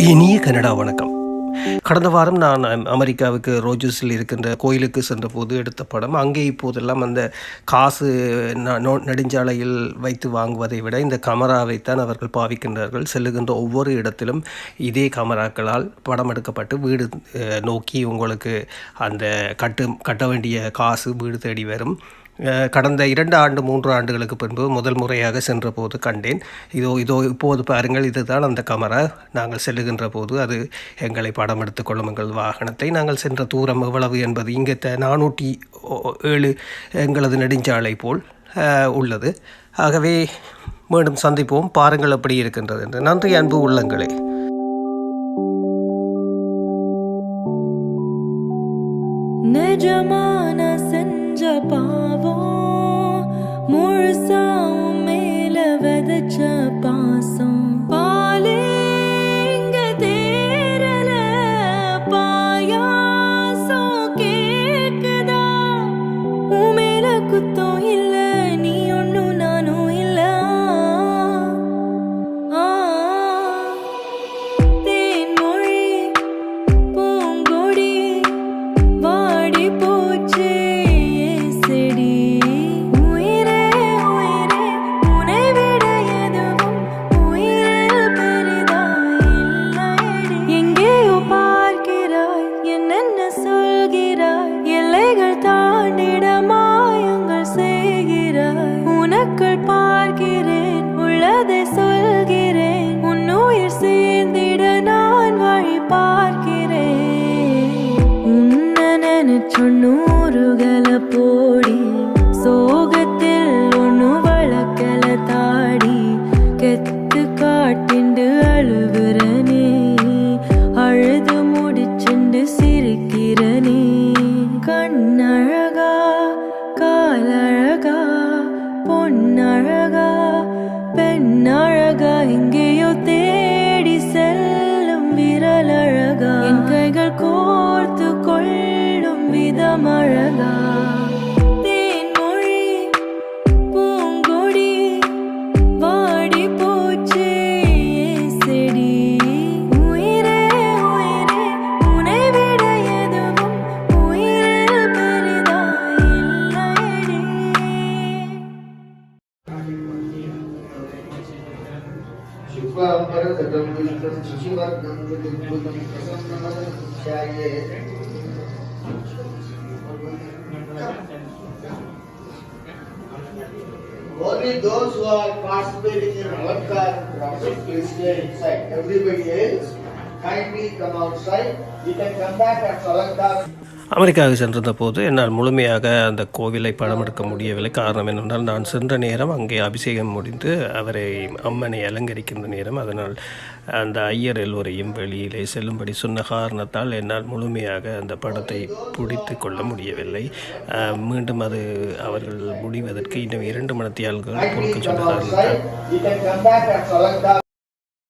இனிய கனடா வணக்கம். கடந்த வாரம் நான் அமெரிக்காவுக்கு ரோஜர்ஸில் இருக்கின்ற கோயிலுக்கு சென்றபோது எடுத்த படம் அங்கே இப்போதெல்லாம் அந்த காசு ந- நோ- நெடுஞ்சாலையில் வைத்து வாங்குவதை விட இந்த கமராவைத்தான் அவர்கள் பாவிக்கின்றார்கள். செல்லுகின்ற ஒவ்வொரு இடத்திலும் இதே கமராக்களால் படம் எடுக்கப்பட்டு வீடு நோக்கி உங்களுக்கு அந்த கட்டு கட்ட வேண்டிய காசு வீடு தேடி வரும். கடந்த இரண்டு ஆண்டு மூன்று ஆண்டுகளுக்கு பின்பு முதல் முறையாக சென்றபோது கண்டேன். இதோ இதோ இப்போது பாருங்கள் இதுதான் அந்த கமரா. நாங்கள் செல்லுகின்ற போது அது எங்களை படம் எடுத்துக்கொள்ளும் எங்கள் வாகனத்தை நாங்கள் சென்ற தூரம் எவ்வளவு என்பது இங்கே த நானூற்றி ஏழு எங்களது நெடுஞ்சாலை போல் உள்ளது. ஆகவே மீண்டும் சந்திப்போம். பாருங்கள் எப்படி இருக்கின்றது என்று. நன்றி அன்பு உள்ளங்களே. நிஜமான செஞ்ச பாவ to. Only those who are participating in Alankar process will stay inside. Everybody else kindly come outside. அமெரிக்காவுக்கு சென்றிருந்த போது என்னால் முழுமையாக அந்த கோவிலை படம் எடுக்க முடியவில்லை. காரணம் என்னென்றால் நான் சென்ற நேரம் அங்கே அபிஷேகம் முடிந்து அவரை அம்மனை அலங்கரிக்கின்ற நேரம். அதனால் அந்த ஐயர் எல்லோரையும் வெளியிலே செல்லும்படி சொன்ன காரணத்தால் என்னால் முழுமையாக அந்த படத்தை பிடித்து கொள்ள முடியவில்லை. மீண்டும் அது அவர்கள் முடிவதற்கு இன்னும் இரண்டு மணத்தியால்கள் கொடுக்க சொன்ன